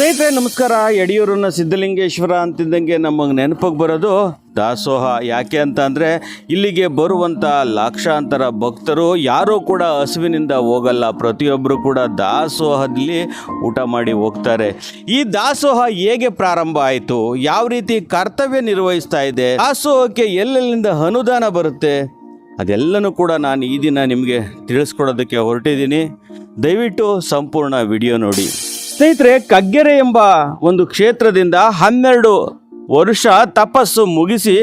ಸ್ನೇಹಿತರೆ, ನಮಸ್ಕಾರ. ಯಡಿಯೂರನ್ನ ಸಿದ್ಧಲಿಂಗೇಶ್ವರ ಅಂತಿದ್ದಂಗೆ ನಮಗೆ ನೆನಪಿಗೆ ಬರೋದು ದಾಸೋಹ. ಯಾಕೆ ಅಂತ ಅಂದರೆ, ಇಲ್ಲಿಗೆ ಬರುವಂಥ ಲಕ್ಷಾಂತರ ಭಕ್ತರು ಯಾರೂ ಕೂಡ ಹಸುವಿನಿಂದ ಹೋಗಲ್ಲ. ಪ್ರತಿಯೊಬ್ಬರು ಕೂಡ ದಾಸೋಹದಲ್ಲಿ ಊಟ ಮಾಡಿ ಹೋಗ್ತಾರೆ. ಈ ದಾಸೋಹ ಹೇಗೆ ಪ್ರಾರಂಭ ಆಯಿತು? ಯಾವ ರೀತಿ ಕರ್ತವ್ಯ ನಿರ್ವಹಿಸ್ತಾ ಇದೆ? ದಾಸೋಹಕ್ಕೆ ಎಲ್ಲೆಲ್ಲಿಂದ ಅನುದಾನ ಬರುತ್ತೆ? ಅದೆಲ್ಲನೂ ಕೂಡ ನಾನು ಈ ದಿನ ನಿಮಗೆ ತಿಳಿಸ್ಕೊಡೋದಕ್ಕೆ ಹೊರಟಿದ್ದೀನಿ. ದಯವಿಟ್ಟು ಸಂಪೂರ್ಣ ವಿಡಿಯೋ ನೋಡಿ. ಸ್ನೇಹಿತರೆ, ಕಗ್ಗೆರೆ ಎಂಬ ಒಂದು ಕ್ಷೇತ್ರದಿಂದ ಹನ್ನೆರಡು ವರ್ಷ ತಪಸ್ಸು ಮುಗಿಸಿ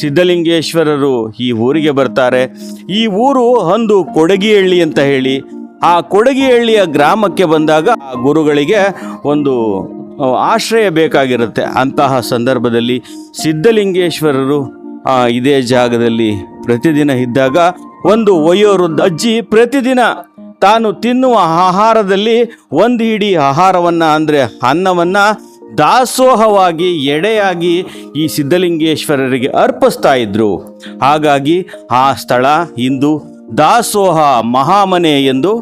ಸಿದ್ಧಲಿಂಗೇಶ್ವರರು ಈ ಊರಿಗೆ ಬರ್ತಾರೆ. ಈ ಊರು ಅಂದು ಕೊಡಗಿಹಳ್ಳಿ ಅಂತ ಹೇಳಿ. ಆ ಕೊಡಗಿಹಳ್ಳಿಯ ಗ್ರಾಮಕ್ಕೆ ಬಂದಾಗ ಗುರುಗಳಿಗೆ ಒಂದು ಆಶ್ರಯ ಬೇಕಾಗಿರುತ್ತೆ. ಅಂತಹ ಸಂದರ್ಭದಲ್ಲಿ ಸಿದ್ಧಲಿಂಗೇಶ್ವರರು ಇದೇ ಜಾಗದಲ್ಲಿ ಪ್ರತಿದಿನ ಇದ್ದಾಗ ಒಂದು ವಯೋವೃದ್ಧ ಅಜ್ಜಿ ಪ್ರತಿದಿನ ತಾನು ತಿನ್ನುವ ಆಹಾರದಲ್ಲಿ ಒಂದು ಹಿಡಿ ಆಹಾರವನ್ನು, ಅಂದರೆ ಅನ್ನವನ್ನು ದಾಸೋಹವಾಗಿ, ಎಡೆಯಾಗಿ ಈ ಸಿದ್ಧಲಿಂಗೇಶ್ವರರಿಗೆ ಅರ್ಪಿಸ್ತಾ ಇದ್ರು. ಹಾಗಾಗಿ ಆ ಸ್ಥಳ ಇಂದು ದಾಸೋಹ ಮಹಾಮನೆ ಎಂದು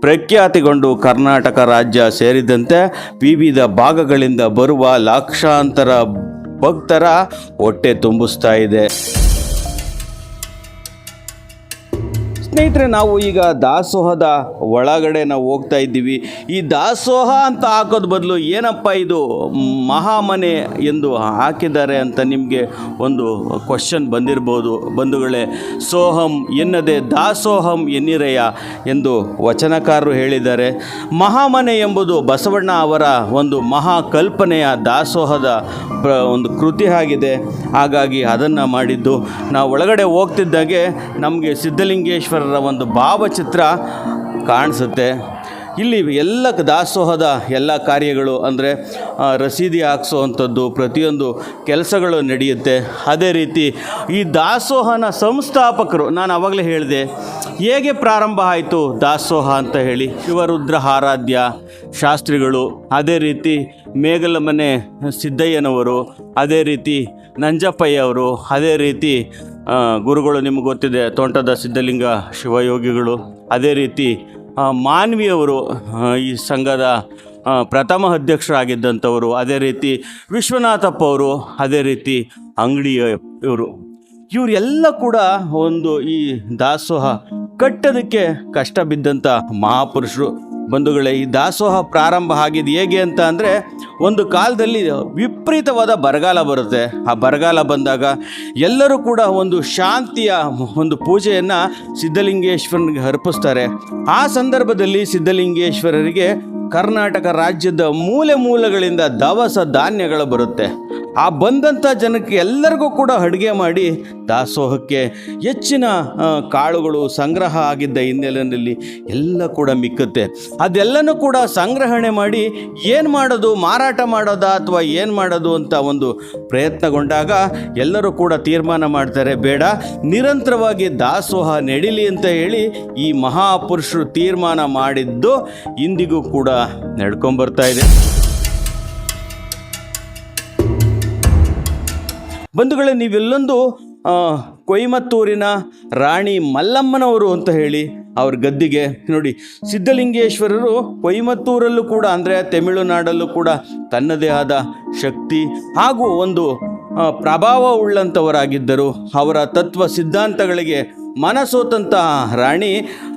ಪ್ರಖ್ಯಾತಿಗೊಂಡು ಕರ್ನಾಟಕ ರಾಜ್ಯ ಸೇರಿದಂತೆ ವಿವಿಧ ಭಾಗಗಳಿಂದ ಬರುವ ಲಕ್ಷಾಂತರ ಭಕ್ತರ ಹೊಟ್ಟೆ ತುಂಬಿಸ್ತಾ ಇದೆ. ಸ್ನೇಹಿತರೆ, ನಾವು ಈಗ ದಾಸೋಹದ ಒಳಗಡೆ ನಾವು ಹೋಗ್ತಾ ಇದ್ದೀವಿ. ಈ ದಾಸೋಹ ಅಂತ ಹಾಕೋದ್ ಬದಲು ಏನಪ್ಪ ಇದು ಮಹಾಮನೆ ಎಂದು ಹಾಕಿದ್ದಾರೆ ಅಂತ ನಿಮಗೆ ಒಂದು ಕ್ವಶನ್ ಬಂದಿರ್ಬೋದು. ಬಂಧುಗಳೇ, ಸೋಹಂ ಎನ್ನದೆ ದಾಸೋಹಂ ಎನ್ನಿರೆಯ ಎಂದು ವಚನಕಾರರು ಹೇಳಿದ್ದಾರೆ. ಮಹಾಮನೆ ಎಂಬುದು ಬಸವಣ್ಣ ಅವರ ಒಂದು ಮಹಾಕಲ್ಪನೆಯ ದಾಸೋಹದ ಒಂದು ಕೃತಿ ಆಗಿದೆ. ಹಾಗಾಗಿ ಅದನ್ನು ಮಾಡಿದ್ದು. ನಾವು ಒಳಗಡೆ ಹೋಗ್ತಿದ್ದಾಗೆ ನಮಗೆ ಸಿದ್ಧಲಿಂಗೇಶ್ವರರ ಒಂದು ಭಾವಚಿತ್ರ ಕಾಣಿಸುತ್ತೆ. ಇಲ್ಲಿ ಎಲ್ಲ ದಾಸೋಹದ ಎಲ್ಲ ಕಾರ್ಯಗಳು ಅಂದರೆ ರಸೀದಿ ಹಾಕ್ಸೋವಂಥದ್ದು, ಪ್ರತಿಯೊಂದು ಕೆಲಸಗಳು ನಡೆಯುತ್ತೆ. ಅದೇ ರೀತಿ ಈ ದಾಸೋಹನ ಸಂಸ್ಥಾಪಕರು, ನಾನು ಆವಾಗಲೇ ಹೇಳಿದೆ, ಹೇಗೆ ಪ್ರಾರಂಭ ಆಯಿತು ದಾಸೋಹ ಅಂತ ಹೇಳಿ. ಶಿವರುದ್ರ ಆರಾಧ್ಯ ಶಾಸ್ತ್ರಿಗಳು, ಅದೇ ರೀತಿ ಮೇಗಲಮನೆ ಸಿದ್ದಯ್ಯನವರು, ಅದೇ ರೀತಿ ನಂಜಪ್ಪಯ್ಯವರು ಅದೇ ರೀತಿ ಗುರುಗಳು ನಿಮ್ಗೆ ಗೊತ್ತಿದೆ, ತೋಂಟದ ಸಿದ್ಧಲಿಂಗ ಶಿವಯೋಗಿಗಳು. ಅದೇ ರೀತಿ ಮಾನ್ವಿಯವರು ಈ ಸಂಘದ ಪ್ರಥಮ ಅಧ್ಯಕ್ಷರಾಗಿದ್ದಂಥವರು, ಅದೇ ರೀತಿ ವಿಶ್ವನಾಥಪ್ಪ ಅವರು ಅದೇ ರೀತಿ ಅಂಗಡಿಯ ಇವರು ಇವರೆಲ್ಲ ಕೂಡ ಒಂದು ಈ ದಾಸೋಹ ಕಟ್ಟೋದಕ್ಕೆ ಕಷ್ಟ ಬಿದ್ದಂಥ ಮಹಾಪುರುಷರು. ಬಂಧುಗಳೇ, ಈ ದಾಸೋಹ ಪ್ರಾರಂಭ ಆಗಿದ್ದು ಹೇಗೆ ಅಂತ ಅಂದರೆ, ಒಂದು ಕಾಲದಲ್ಲಿ ವಿಪರೀತವಾದ ಬರಗಾಲ ಬರುತ್ತೆ. ಆ ಬರಗಾಲ ಬಂದಾಗ ಎಲ್ಲರೂ ಕೂಡ ಒಂದು ಶಾಂತಿಯ ಒಂದು ಪೂಜೆಯನ್ನು ಸಿದ್ಧಲಿಂಗೇಶ್ವರನಿಗೆ ಅರ್ಪಿಸ್ತಾರೆ. ಆ ಸಂದರ್ಭದಲ್ಲಿ ಸಿದ್ಧಲಿಂಗೇಶ್ವರರಿಗೆ ಕರ್ನಾಟಕ ರಾಜ್ಯದ ಮೂಲೆ ಮೂಲೆಗಳಿಂದ ದವಸ ಧಾನ್ಯಗಳು ಬರುತ್ತೆ. ಆ ಬಂದಂಥ ಜನಕ್ಕೆ ಎಲ್ಲರಿಗೂ ಕೂಡ ಅಡುಗೆ ಮಾಡಿ ದಾಸೋಹಕ್ಕೆ ಹೆಚ್ಚಿನ ಕಾಳುಗಳು ಸಂಗ್ರಹ ಆಗಿದ್ದ ಹಿನ್ನೆಲೆಯಲ್ಲಿ ಎಲ್ಲ ಕೂಡ ಮಿಕ್ಕುತ್ತೆ. ಅದೆಲ್ಲನೂ ಕೂಡ ಸಂಗ್ರಹಣೆ ಮಾಡಿ ಏನು ಮಾಡೋದು, ಮಾರಾಟ ಮಾಡೋದಾ ಅಥವಾ ಏನು ಮಾಡೋದು ಅಂತ ಒಂದು ಪ್ರಯತ್ನಗೊಂಡಾಗ ಎಲ್ಲರೂ ಕೂಡ ತೀರ್ಮಾನ ಮಾಡ್ತಾರೆ, ಬೇಡ, ನಿರಂತರವಾಗಿ ದಾಸೋಹ ನಡೀಲಿ ಅಂತ ಹೇಳಿ ಈ ಮಹಾಪುರುಷರು ತೀರ್ಮಾನ ಮಾಡಿದ್ದು ಇಂದಿಗೂ ಕೂಡ ನಡ್ಕೊಂಬರ್ತಾ ಇದೆ. ಬಂಧುಗಳೇ, ನೀವೆಲ್ಲೊಂದು ಕೊಯಮತ್ತೂರಿನ ರಾಣಿ ಮಲ್ಲಮ್ಮನವರು ಅಂತ ಹೇಳಿ ಅವ್ರ ಗದ್ದಿಗೆ ನೋಡಿ, ಸಿದ್ಧಲಿಂಗೇಶ್ವರರು ಕೊಯಮತ್ತೂರಲ್ಲೂ ಕೂಡ, ಅಂದರೆ ತಮಿಳುನಾಡಲ್ಲೂ ಕೂಡ ತನ್ನದೇ ಆದ ಶಕ್ತಿ ಹಾಗೂ ಒಂದು ಪ್ರಭಾವ ಉಳ್ಳಂಥವರಾಗಿದ್ದರು ಅವರ ತತ್ವ ಸಿದ್ಧಾಂತಗಳಿಗೆ ಮನಸೋತಂತಹ ರಾಣಿ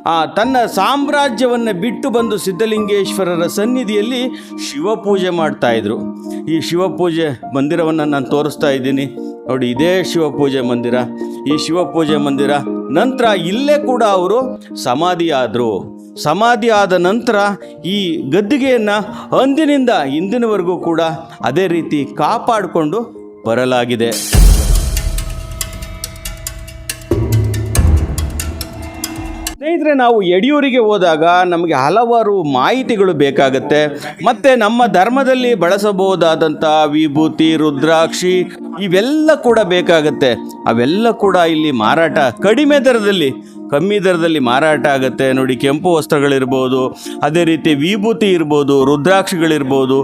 ಆ, ತನ್ನ ಸಾಮ್ರಾಜ್ಯವನ್ನು ಬಿಟ್ಟು ಬಂದು ಸಿದ್ಧಲಿಂಗೇಶ್ವರರ ಸನ್ನಿಧಿಯಲ್ಲಿ ಶಿವಪೂಜೆ ಮಾಡ್ತಾ ಇದ್ರು. ಈ ಶಿವಪೂಜೆ ಮಂದಿರವನ್ನು ನಾನು ತೋರಿಸ್ತಾ ಇದ್ದೀನಿ. ನೋಡಿ ಇದೇ ಶಿವಪೂಜೆ ಮಂದಿರ. ಈ ಶಿವಪೂಜೆ ಮಂದಿರ ನಂತರ ಇಲ್ಲೇ ಕೂಡ ಅವರು ಸಮಾಧಿ ಆದರು ಸಮಾಧಿ ಆದ ನಂತರ ಈ ಗದ್ದಿಗೆಯನ್ನು ಅಂದಿನಿಂದ ಇಂದಿನವರೆಗೂ ಕೂಡ ಅದೇ ರೀತಿ ಕಾಪಾಡಿಕೊಂಡು ಬರಲಾಗಿದೆ. ಸ್ನೇಹಿತರೆ, ನಾವು ಯಡಿಯೂರಿಗೆ ಹೋದಾಗ ನಮಗೆ ಹಲವಾರು ಮಾಹಿತಿಗಳು ಬೇಕಾಗುತ್ತೆ. ಮತ್ತು ನಮ್ಮ ಧರ್ಮದಲ್ಲಿ ಬಳಸಬಹುದಾದಂಥ ವಿಭೂತಿ, ರುದ್ರಾಕ್ಷಿ ಇವೆಲ್ಲ ಕೂಡ ಬೇಕಾಗುತ್ತೆ. ಅವೆಲ್ಲ ಕೂಡ ಇಲ್ಲಿ ಮಾರಾಟ ಕಡಿಮೆ ದರದಲ್ಲಿ ಕಮ್ಮಿ ದರದಲ್ಲಿ ಮಾರಾಟ ಆಗುತ್ತೆ. ನೋಡಿ, ಕೆಂಪು ವಸ್ತ್ರಗಳಿರ್ಬೋದು, ಅದೇ ರೀತಿ ವಿಭೂತಿ ಇರ್ಬೋದು, ರುದ್ರಾಕ್ಷಿಗಳಿರ್ಬೋದು,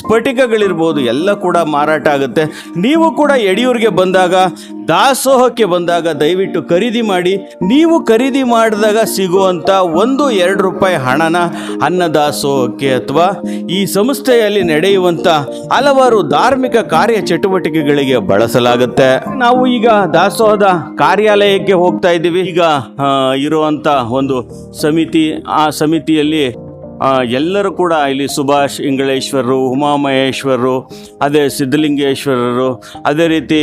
ಸ್ಫಟಿಕಗಳಿರ್ಬೋದು, ಎಲ್ಲ ಕೂಡ ಮಾರಾಟ ಆಗುತ್ತೆ. ನೀವು ಕೂಡ ಯಡಿಯೂರಿಗೆ ಬಂದಾಗ, ದಾಸೋಹಕ್ಕೆ ಬಂದಾಗ ದಯವಿಟ್ಟು ಖರೀದಿ ಮಾಡಿ. ನೀವು ಖರೀದಿ ಮಾಡಿದಾಗ ಸಿಗುವಂಥ ಒಂದು, ಎರಡು ರೂಪಾಯಿ ಹಣನ ಅನ್ನದಾಸೋಹಕ್ಕೆ ಅಥವಾ ಈ ಸಂಸ್ಥೆಯಲ್ಲಿ ನಡೆಯುವಂಥ ಹಲವಾರು ಧಾರ್ಮಿಕ ಕಾರ್ಯ ಚಟುವಟಿಕೆಗಳಿಗೆ ಬಳಸಲಾಗುತ್ತೆ. ನಾವು ಈಗ ದಾಸೋಹದ ಕಾರ್ಯಾಲಯಕ್ಕೆ ಹೋಗ್ತಾ ಇದ್ದೀವಿ. ಈಗ ಇರುವಂಥ ಒಂದು ಸಮಿತಿ, ಆ ಸಮಿತಿಯಲ್ಲಿ ಎಲ್ಲರೂ ಕೂಡ ಇಲ್ಲಿ ಸುಭಾಷ್ ಇಂಗಳೇಶ್ವರರು ಉಮಾಮಹೇಶ್ವರರು ಅದೇ ಸಿದ್ಧಲಿಂಗೇಶ್ವರರು, ಅದೇ ರೀತಿ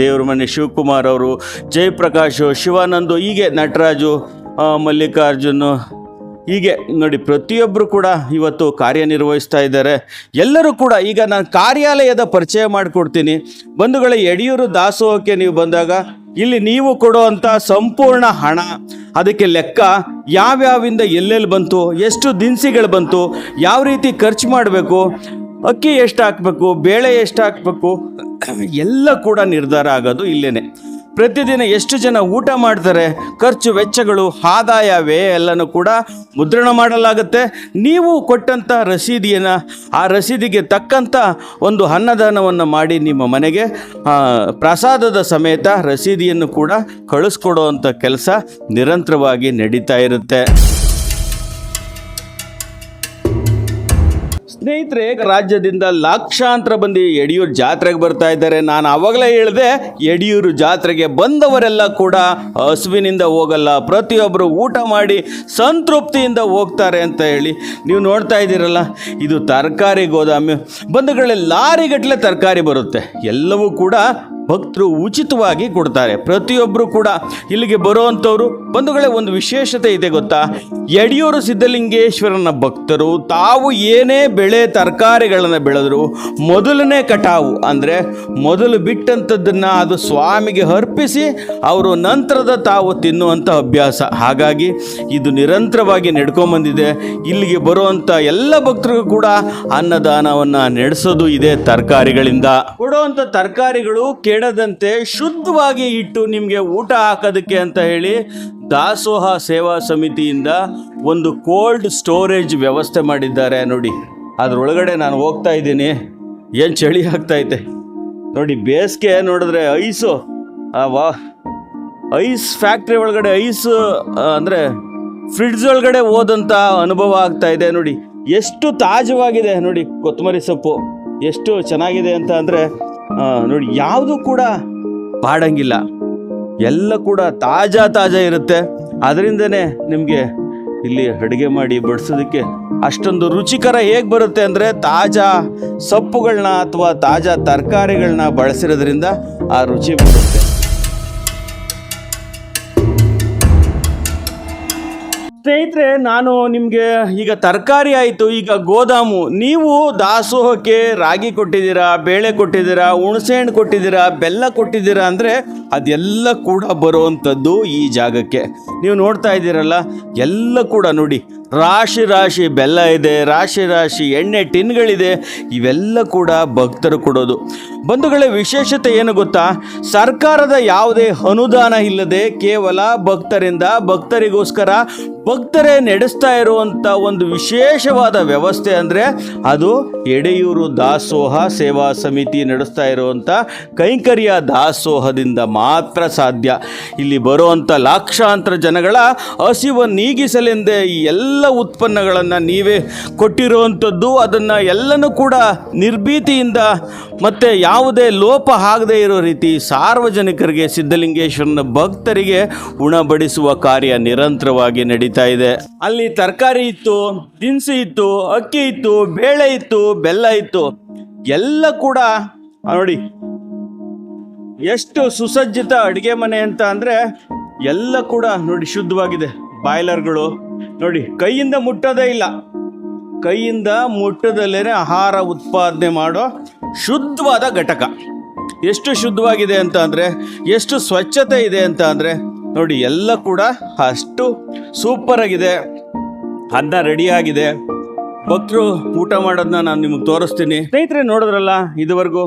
ದೇವ್ರ ಮನೆ ಶಿವಕುಮಾರ್ ಅವರು, ಜಯಪ್ರಕಾಶು ಶಿವಾನಂದು, ಹೀಗೆ ನಟರಾಜು ಮಲ್ಲಿಕಾರ್ಜುನು ಹೀಗೆ ನೋಡಿ ಪ್ರತಿಯೊಬ್ಬರು ಕೂಡ ಇವತ್ತು ಕಾರ್ಯನಿರ್ವಹಿಸ್ತಾ ಇದ್ದಾರೆ. ಎಲ್ಲರೂ ಕೂಡ ಈಗ ನಾನು ಕಾರ್ಯಾಲಯದ ಪರಿಚಯ ಮಾಡಿಕೊಡ್ತೀನಿ. ಬಂಧುಗಳ, ಯಡಿಯೂರು ದಾಸೋಹಕ್ಕೆ ನೀವು ಬಂದಾಗ ಇಲ್ಲಿ ನೀವು ಕೊಡುವಂಥ ಸಂಪೂರ್ಣ ಹಣ, ಅದಕ್ಕೆ ಲೆಕ್ಕ ಯಾವ್ಯಾವಿಂದ ಎಲ್ಲೆಲ್ಲಿ ಬಂತು, ಎಷ್ಟು ದಿನಸಿಗಳು ಬಂತು, ಯಾವ ರೀತಿ ಖರ್ಚು ಮಾಡಬೇಕು, ಅಕ್ಕಿ ಎಷ್ಟು ಹಾಕಬೇಕು ಬೇಳೆ ಎಷ್ಟು ಹಾಕಬೇಕು ಎಲ್ಲ ಕೂಡ ನಿರ್ಧಾರ ಆಗೋದು ಇಲ್ಲೇನೆ. ಪ್ರತಿದಿನ ಎಷ್ಟು ಜನ ಊಟ ಮಾಡ್ತಾರೆ, ಖರ್ಚು ವೆಚ್ಚಗಳು, ಆದಾಯ ವ್ಯಯ ಎಲ್ಲನೂ ಕೂಡ ಮುದ್ರಣ ಮಾಡಲಾಗುತ್ತೆ. ನೀವು ಕೊಟ್ಟಂಥ ರಸೀದಿಯನ್ನು, ಆ ರಸೀದಿಗೆ ತಕ್ಕಂಥ ಒಂದು ಅನ್ನದಾನವನ್ನು ಮಾಡಿ ನಿಮ್ಮ ಮನೆಗೆ ಪ್ರಸಾದದ ಸಮೇತ ರಸೀದಿಯನ್ನು ಕೂಡ ಕಳಿಸ್ಕೊಡುವಂಥ ಕೆಲಸ ನಿರಂತರವಾಗಿ ನಡೀತಾ ಇರುತ್ತೆ. ಸ್ನೇಹಿತರೆ ರಾಜ್ಯದಿಂದ ಲಕ್ಷಾಂತರ ಬಂದು ಯಡಿಯೂರು ಜಾತ್ರೆಗೆ ಬರ್ತಾ ಇದ್ದಾರೆ. ನಾನು ಅವಾಗಲೇ ಹೇಳಿದೆ, ಯಡಿಯೂರು ಜಾತ್ರೆಗೆ ಬಂದವರೆಲ್ಲ ಕೂಡ ಹಸುವಿನಿಂದ ಹೋಗಲ್ಲ. ಪ್ರತಿಯೊಬ್ಬರು ಊಟ ಮಾಡಿ ಸಂತೃಪ್ತಿಯಿಂದ ಹೋಗ್ತಾರೆ ಅಂತ ಹೇಳಿ. ನೀವು ನೋಡ್ತಾ ಇದ್ದೀರಲ್ಲ, ಇದು ತರಕಾರಿ ಗೋದಾಮು. ಬಂಧುಗಳಲ್ಲಿ ಲಾರಿಗಟ್ಟಲೆ ತರಕಾರಿ ಬರುತ್ತೆ. ಎಲ್ಲವೂ ಕೂಡ ಭಕ್ತರು ಉಚಿತವಾಗಿ ಕೊಡ್ತಾರೆ. ಪ್ರತಿಯೊಬ್ಬರು ಕೂಡ ಇಲ್ಲಿಗೆ ಬರುವಂಥವ್ರು, ಬಂಧುಗಳೇ, ಒಂದು ವಿಶೇಷತೆ ಇದೆ ಗೊತ್ತಾ? ಯಡಿಯೂರು ಸಿದ್ಧಲಿಂಗೇಶ್ವರನ ಭಕ್ತರು ತಾವು ಏನೇ ಬೆಳೆ ತರಕಾರಿಗಳನ್ನು ಬೆಳೆದರೂ ಮೊದಲನೇ ಕಟಾವು, ಅಂದರೆ ಮೊದಲು ಬಿಟ್ಟಂಥದ್ದನ್ನು ಅದು ಸ್ವಾಮಿಗೆ ಅರ್ಪಿಸಿ ಅವರು ನಂತರದ ತಾವು ತಿನ್ನುವಂಥ ಅಭ್ಯಾಸ. ಹಾಗಾಗಿ ಇದು ನಿರಂತರವಾಗಿ ನಡ್ಕೊಂಬಂದಿದೆ. ಇಲ್ಲಿಗೆ ಬರುವಂಥ ಎಲ್ಲ ಭಕ್ತರಿಗೂ ಕೂಡ ಅನ್ನದಾನವನ್ನು ನಡೆಸೋದು ಇದೆ ತರಕಾರಿಗಳಿಂದ. ಕೊಡುವಂಥ ತರಕಾರಿಗಳು ಕೆಡದಂತೆ ಶುದ್ಧವಾಗಿ ಇಟ್ಟು ನಿಮಗೆ ಊಟ ಹಾಕೋದಕ್ಕೆ ಅಂತ ಹೇಳಿ ದಾಸೋಹ ಸೇವಾ ಸಮಿತಿಯಿಂದ ಒಂದು ಕೋಲ್ಡ್ ಸ್ಟೋರೇಜ್ ವ್ಯವಸ್ಥೆ ಮಾಡಿದ್ದಾರೆ ನೋಡಿ. ಅದರೊಳಗಡೆ ನಾನು ಹೋಗ್ತಾ ಇದ್ದೀನಿ. ಏನು ಚಳಿ ಆಗ್ತೈತೆ. ನೋಡಿ ಬೇಸಿಗೆ ನೋಡಿದ್ರೆ ಐಸು. ವಾ. ಐಸ್ ಫ್ಯಾಕ್ಟ್ರಿ ಒಳಗಡೆ ಐಸ್ ಅಂದರೆ ಫ್ರಿಡ್ಜ್ ಒಳಗಡೆ ಹೋದಂಥ ಅನುಭವ ಆಗ್ತಾ ಇದೆ ನೋಡಿ. ಎಷ್ಟು ತಾಜವಾಗಿದೆ ನೋಡಿ ಕೊತ್ತಂಬರಿ ಸೊಪ್ಪು. ಎಷ್ಟು ಚೆನ್ನಾಗಿದೆ ಅಂತ ಅಂದರೆ ನೋಡಿ, ಯಾವುದು ಕೂಡ ಬಾಡಂಗಿಲ್ಲ ಎಲ್ಲ ಕೂಡ ತಾಜಾ ತಾಜಾ ಇರುತ್ತೆ. ಅದರಿಂದನೇ ನಿಮಗೆ ಇಲ್ಲಿ ಅಡುಗೆ ಮಾಡಿ ಬಡಿಸೋದಕ್ಕೆ ಅಷ್ಟೊಂದು ರುಚಿಕರ ಹೇಗೆ ಬರುತ್ತೆ ಅಂದರೆ ತಾಜಾ ಸೊಪ್ಪುಗಳನ್ನ ಅಥವಾ ತಾಜಾ ತರಕಾರಿಗಳನ್ನ ಬಳಸಿರೋದ್ರಿಂದ ಆ ರುಚಿ ಬರುತ್ತೆ. ಸ್ನೇಹಿತರೆ, ನಾನು ನಿಮಗೆ ಈಗ ತರಕಾರಿ ಆಯಿತು, ಈಗ ಗೋದಾಮು. ನೀವು ದಾಸೋಹಕ್ಕೆ ರಾಗಿ ಕೊಟ್ಟಿದ್ದೀರಾ, ಬೇಳೆ ಕೊಟ್ಟಿದ್ದೀರಾ, ಹುಣಸೆಹಣ್ಣು ಕೊಟ್ಟಿದ್ದೀರಾ, ಬೆಲ್ಲ ಕೊಟ್ಟಿದ್ದೀರಾ ಅಂದರೆ ಅದೆಲ್ಲ ಕೂಡ ಬರುವಂಥದ್ದು ಈ ಜಾಗಕ್ಕೆ. ನೀವು ನೋಡ್ತಾ ಇದ್ದೀರಲ್ಲ, ಎಲ್ಲ ಕೂಡ ನೋಡಿ. ರಾಶಿ ರಾಶಿ ಬೆಲ್ಲ ಇದೆ, ರಾಶಿ ರಾಶಿ ಎಣ್ಣೆ ಟಿನ್ಗಳಿದೆ, ಇವೆಲ್ಲ ಕೂಡ ಭಕ್ತರು ಕೊಡೋದು. ಬಂಧುಗಳ, ವಿಶೇಷತೆ ಏನು ಗೊತ್ತಾ? ಸರ್ಕಾರದ ಯಾವುದೇ ಅನುದಾನ ಇಲ್ಲದೆ ಕೇವಲ ಭಕ್ತರಿಂದ, ಭಕ್ತರಿಗೋಸ್ಕರ ಭಕ್ತರೇ ನಡೆಸ್ತಾ ಇರುವಂಥ ಒಂದು ವಿಶೇಷವಾದ ವ್ಯವಸ್ಥೆ ಅಂದರೆ ಅದು ಎಡೆಯೂರು ದಾಸೋಹ ಸೇವಾ ಸಮಿತಿ ನಡೆಸ್ತಾ ಇರುವಂಥ ಕೈಂಕರ್ಯ ದಾಸೋಹದಿಂದ ಮಾತ್ರ ಸಾಧ್ಯ. ಇಲ್ಲಿ ಬರುವಂಥ ಲಕ್ಷಾಂತರ ಜನಗಳ ಹಸಿವ ನೀಗಿಸಲೆಂದೇ ಈ ಎಲ್ಲ ಉತ್ಪನ್ನಗಳನ್ನು ನೀವೇ ಕೊಟ್ಟಿರುವಂಥದ್ದು. ಅದನ್ನು ಎಲ್ಲನೂ ಕೂಡ ನಿರ್ಭೀತಿಯಿಂದ ಮತ್ತು ಯಾವುದೇ ಲೋಪ ಆಗದೇ ಇರೋ ರೀತಿ ಸಾರ್ವಜನಿಕರಿಗೆ ಸಿದ್ಧಲಿಂಗೇಶ್ವರನ ಭಕ್ತರಿಗೆ ಉಣಬಡಿಸುವ ಕಾರ್ಯ ನಿರಂತರವಾಗಿ ನಡೀತಾ ಇದೆ. ಅಲ್ಲಿ ತರಕಾರಿ ಇತ್ತು, ದಿನಸಿ ಇತ್ತು, ಅಕ್ಕಿ ಇತ್ತು, ಬೇಳೆ ಇತ್ತು, ಬೆಲ್ಲ ಇತ್ತು. ಎಲ್ಲ ಕೂಡ ನೋಡಿ, ಎಷ್ಟು ಸುಸಜ್ಜಿತ ಅಡುಗೆ ಮನೆ ಅಂತ ಅಂದರೆ ಎಲ್ಲ ಕೂಡ ನೋಡಿ ಶುದ್ಧವಾಗಿದೆ. ಬಾಯ್ಲರ್ಗಳು, ನೋಡಿ, ಕೈಯಿಂದ ಮುಟ್ಟೋದೇ ಇಲ್ಲ. ಕೈಯಿಂದ ಮುಟ್ಟದಲ್ಲೇ ಆಹಾರ ಉತ್ಪಾದನೆ ಮಾಡೋ ಶುದ್ಧವಾದ ಘಟಕ. ಎಷ್ಟು ಶುದ್ಧವಾಗಿದೆ ಅಂತ ಅಂದರೆ, ಎಷ್ಟು ಸ್ವಚ್ಛತೆ ಇದೆ ಅಂತ ಅಂದರೆ ನೋಡಿ, ಎಲ್ಲ ಕೂಡ ಅಷ್ಟು ಸೂಪರ್ ಆಗಿದೆ. ಅನ್ನ ರೆಡಿಯಾಗಿದೆ ಭಕ್ತರು ಊಟ ಮಾಡೋದನ್ನ ನಾನು ನಿಮಗೆ ತೋರಿಸ್ತೀನಿ. ಸ್ನೇಹಿತರೆ, ನೋಡಿದ್ರಲ್ಲ ಇದುವರೆಗೂ?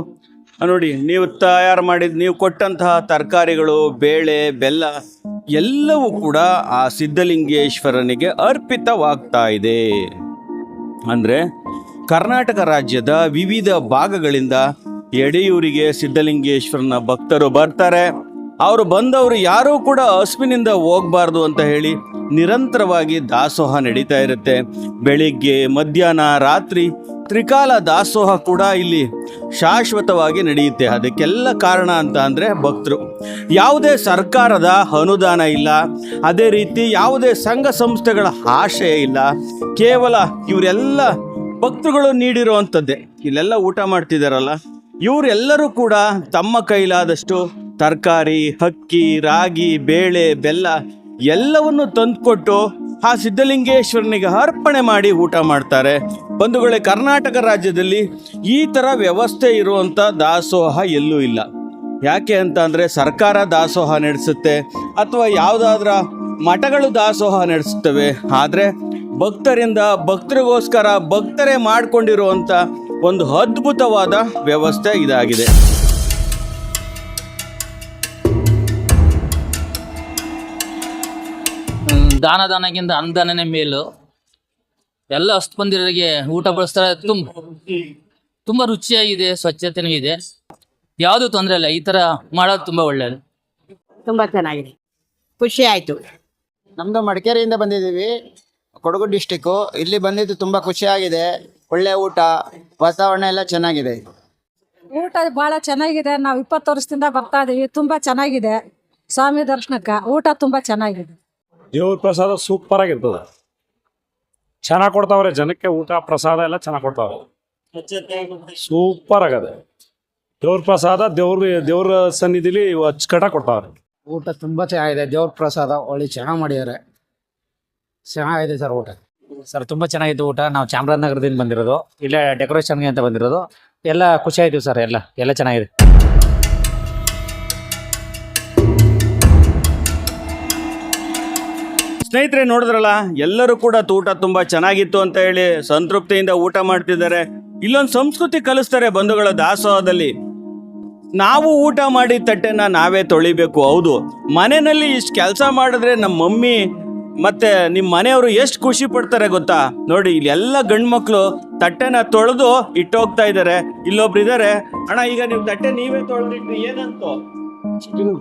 ನೋಡಿ, ನೀವು ತಯಾರು ಮಾಡಿದ, ನೀವು ಕೊಟ್ಟಂತಹ ತರಕಾರಿಗಳು, ಬೇಳೆ, ಬೆಲ್ಲ, ಎಲ್ಲವೂ ಕೂಡ ಆ ಸಿದ್ಧಲಿಂಗೇಶ್ವರನಿಗೆ ಅರ್ಪಿತವಾಗ್ತಾ ಇದೆ. ಅಂದರೆ ಕರ್ನಾಟಕ ರಾಜ್ಯದ ವಿವಿಧ ಭಾಗಗಳಿಂದ ಎಡೆಯೂರಿಗೆ ಸಿದ್ಧಲಿಂಗೇಶ್ವರನ ಭಕ್ತರು ಬರ್ತಾರೆ. ಅವರು ಬಂದವರು ಯಾರೂ ಕೂಡ ಹಸುವಿನಿಂದ ಹೋಗಬಾರ್ದು ಅಂತ ಹೇಳಿ ನಿರಂತರವಾಗಿ ದಾಸೋಹ ನಡೀತಾ ಇರುತ್ತೆ. ಬೆಳಿಗ್ಗೆ, ಮಧ್ಯಾಹ್ನ, ರಾತ್ರಿ ತ್ರಿಕಾಲ ದಾಸೋಹ ಕೂಡ ಇಲ್ಲಿ ಶಾಶ್ವತವಾಗಿ ನಡೆಯುತ್ತೆ. ಅದಕ್ಕೆಲ್ಲ ಕಾರಣ ಅಂತ ಅಂದರೆ ಭಕ್ತರು. ಯಾವುದೇ ಸರ್ಕಾರದ ಅನುದಾನ ಇಲ್ಲ. ಅದೇ ರೀತಿ ಯಾವುದೇ ಸಂಘ ಸಂಸ್ಥೆಗಳ ಆಶಯ ಇಲ್ಲ. ಕೇವಲ ಇವರೆಲ್ಲ ಭಕ್ತರುಗಳು ನೀಡಿರುವಂಥದ್ದೇ. ಇಲ್ಲೆಲ್ಲ ಊಟ ಮಾಡ್ತಿದ್ದಾರಲ್ಲ. ಇವರೆಲ್ಲರೂ ಕೂಡ ತಮ್ಮ ಕೈಲಾದಷ್ಟು ತರಕಾರಿ, ಹಕ್ಕಿ, ರಾಗಿ, ಬೇಳೆ, ಬೆಲ್ಲ ಎಲ್ಲವನ್ನು ತಂದುಕೊಟ್ಟು ಆ ಸಿದ್ಧಲಿಂಗೇಶ್ವರನಿಗೆ ಅರ್ಪಣೆ ಮಾಡಿ ಊಟ ಮಾಡ್ತಾರೆ. ಬಂಧುಗಳೇ, ಕರ್ನಾಟಕ ರಾಜ್ಯದಲ್ಲಿ ಈ ಥರ ವ್ಯವಸ್ಥೆ ಇರುವಂಥ ದಾಸೋಹ ಎಲ್ಲೂ ಇಲ್ಲ. ಯಾಕೆ ಅಂತ ಅಂದರೆ ಸರ್ಕಾರ ದಾಸೋಹ ನಡೆಸುತ್ತೆ ಅಥವಾ ಯಾವುದಾದ್ರ ಮಠಗಳು ದಾಸೋಹ ನಡೆಸುತ್ತವೆ. ಆದರೆ ಭಕ್ತರಿಂದ ಭಕ್ತರಿಗೋಸ್ಕರ ಭಕ್ತರೇ ಮಾಡಿಕೊಂಡಿರುವಂಥ ಒಂದು ಅದ್ಭುತವಾದ ವ್ಯವಸ್ಥೆ ಇದಾಗಿದೆ. ದಾನ ದಾನಕ್ಕಿಂತ ಅನುದಾನನೇ ಮೇಲು. ಎಲ್ಲ ಅಸ್ತಬಂದಿರರಿಗೆ ಊಟ ಬಳಸ್ತಾರೆ. ತುಂಬ ತುಂಬ ರುಚಿಯಾಗಿದೆ ಸ್ವಚ್ಛತೆನೂ ಇದೆ. ಯಾವುದು ತೊಂದರೆ ಇಲ್ಲ ಈ ಥರ ಮಾಡೋದು ತುಂಬ ಒಳ್ಳೆಯದು ತುಂಬಾ ಚೆನ್ನಾಗಿದೆ. ಖುಷಿ ಆಯ್ತು. ನಮ್ದು ಮಡಿಕೇರಿಯಿಂದ ಬಂದಿದ್ದೀವಿ. ಕೊಡಗು ಡಿಸ್ಟಿಕ್ಕು. ಇಲ್ಲಿ ಬಂದಿದ್ದು ತುಂಬಾ ಖುಷಿಯಾಗಿದೆ ಒಳ್ಳೆ ಊಟ ವಾತಾವರಣ ಎಲ್ಲ ಚೆನ್ನಾಗಿದೆ. ಊಟ ಭಾಳ ಚೆನ್ನಾಗಿದೆ. ನಾವು ಇಪ್ಪತ್ತು ವರ್ಷದಿಂದ ಬರ್ತಾ ಇದೀವಿ. ತುಂಬ ಚೆನ್ನಾಗಿದೆ. ಸ್ವಾಮಿ ದರ್ಶನಕ್ಕೆ ಊಟ ತುಂಬ ಚೆನ್ನಾಗಿದೆ. ದೇವ್ರ ಪ್ರಸಾದ ಸೂಪರ್ ಆಗಿರ್ತದ. ಚೆನ್ನಾಗಿ ಕೊಡ್ತಾವ್ರೆ ಜನಕ್ಕೆ ಊಟ ಪ್ರಸಾದ ಎಲ್ಲ ಚೆನ್ನಾಗಿ ಕೊಡ್ತಾವ್ರೆ. ಸೂಪರ್ ಆಗದೆ. ದೇವ್ರ ಪ್ರಸಾದ ದೇವ್ರ ದೇವ್ರ ಸನ್ನಿಧಿಲಿ ಅಚ್ಚುಕಟ್ಟ ಕೊಡ್ತಾವ್ರೆ. ಊಟ ತುಂಬಾ ಚೆನ್ನಾಗಿದೆ ದೇವ್ರ ಪ್ರಸಾದ ಒಳ್ಳೆ ಚೆನ್ನಾಗಿ ಮಾಡಿದ್ದಾರೆ ಚೆನ್ನಾಗಿದೆ ಸರ್ ಊಟ. ಸರ್ ತುಂಬ ಚೆನ್ನಾಗಿತ್ತು ಊಟ. ನಾವು ಚಾಮರಾಜನಗರದಿಂದ ಬಂದಿರೋದು ಇಲ್ಲೇ ಡೆಕೋರೇಷನ್ಗೆ ಅಂತ ಬಂದಿರೋದು. ಎಲ್ಲ ಖುಷಿ ಆಯಿತು ಸರ್ ಎಲ್ಲ ಎಲ್ಲ ಚೆನ್ನಾಗಿದೆ. ಸ್ನೇಹಿತರೆ ನೋಡಿದ್ರಲ್ಲ, ಎಲ್ಲರೂ ಕೂಡ ಊಟ ತುಂಬ ಚೆನ್ನಾಗಿತ್ತು ಅಂತ ಹೇಳಿ ಸಂತೃಪ್ತಿಯಿಂದ ಊಟ ಮಾಡ್ತಿದ್ದಾರೆ. ಇಲ್ಲೊಂದು ಸಂಸ್ಕೃತಿ ಕಲಿಸ್ತಾರೆ ಬಂಧುಗಳ ದಾಸೋಹದಲ್ಲಿ. ನಾವು ಊಟ ಮಾಡಿ ತಟ್ಟೆನ ನಾವೇ ತೊಳಿಬೇಕು, ಹೌದು. ಮನೆಯಲ್ಲಿ ಇಷ್ಟು ಕೆಲಸ ಮಾಡಿದ್ರೆ ನಮ್ಮ ಮಮ್ಮಿ ಮತ್ತೆ ನಿಮ್ಮ ಮನೆಯವರು ಎಷ್ಟು ಖುಷಿ ಪಡ್ತಾರೆ ಗೊತ್ತಾ? ನೋಡಿ ಇಲ್ಲಿ ಎಲ್ಲ ಗಂಡು ಮಕ್ಕಳು ತಟ್ಟೆನ ತೊಳೆದು ಇಟ್ಟೋಗ್ತಾ ಇದ್ದಾರೆ. ಇಲ್ಲೊಬ್ರು ಇದ್ದಾರೆ ಅಣ್ಣ, ಈಗ ನೀವು ತಟ್ಟೆ ನೀವೇ ತೊಳೆದಿಟ್ಟು ಏನಂತು? ಕ್ಲೀನ್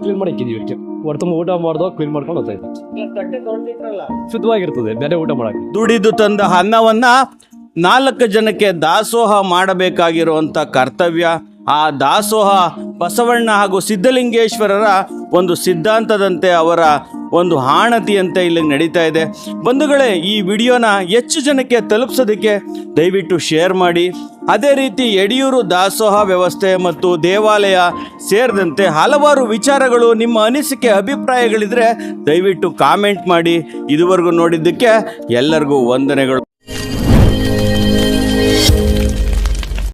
ಹೊರತು ಊಟ ಮಾಡ್ದೋ ಕ್ಲೀನ್ ಮಾಡ್ಕೊಂಡು ಹೋಗ್ತಾ ಇದ್ದೀವಿ ಶುದ್ಧವಾಗಿರ್ತದೆ ಬೇರೆ ಊಟ ಮಾಡಕ್ಕೆ. ದುಡಿದು ತಂದ ಅನ್ನವನ್ನ ನಾಲ್ಕು ಜನಕ್ಕೆ ದಾಸೋಹ ಮಾಡಬೇಕಾಗಿರುವಂಥ ಕರ್ತವ್ಯ. ಆ ದಾಸೋಹ ಬಸವಣ್ಣ ಹಾಗೂ ಸಿದ್ಧಲಿಂಗೇಶ್ವರರ ಒಂದು ಸಿದ್ಧಾಂತದಂತೆ ಅವರ ಒಂದು ಹಾಣತಿಯಂತೆ ಇಲ್ಲಿ ನಡೀತಾ ಇದೆ. ಬಂಧುಗಳೇ, ಈ ವಿಡಿಯೋನ ಹೆಚ್ಚು ಜನಕ್ಕೆ ತಲುಪಿಸೋದಕ್ಕೆ ದಯವಿಟ್ಟು ಶೇರ್ ಮಾಡಿ. ಅದೇ ರೀತಿ ಯಡಿಯೂರು ದಾಸೋಹ ವ್ಯವಸ್ಥೆ ಮತ್ತು ದೇವಾಲಯ ಸೇರಿದಂತೆ ಹಲವಾರು ವಿಚಾರಗಳು ನಿಮ್ಮ ಅನಿಸಿಕೆ, ಅಭಿಪ್ರಾಯಗಳಿದ್ರೆ ದಯವಿಟ್ಟು ಕಾಮೆಂಟ್ ಮಾಡಿ. ಇದುವರೆಗೂ ನೋಡಿದ್ದಕ್ಕೆ ಎಲ್ಲರಿಗೂ ವಂದನೆಗಳು.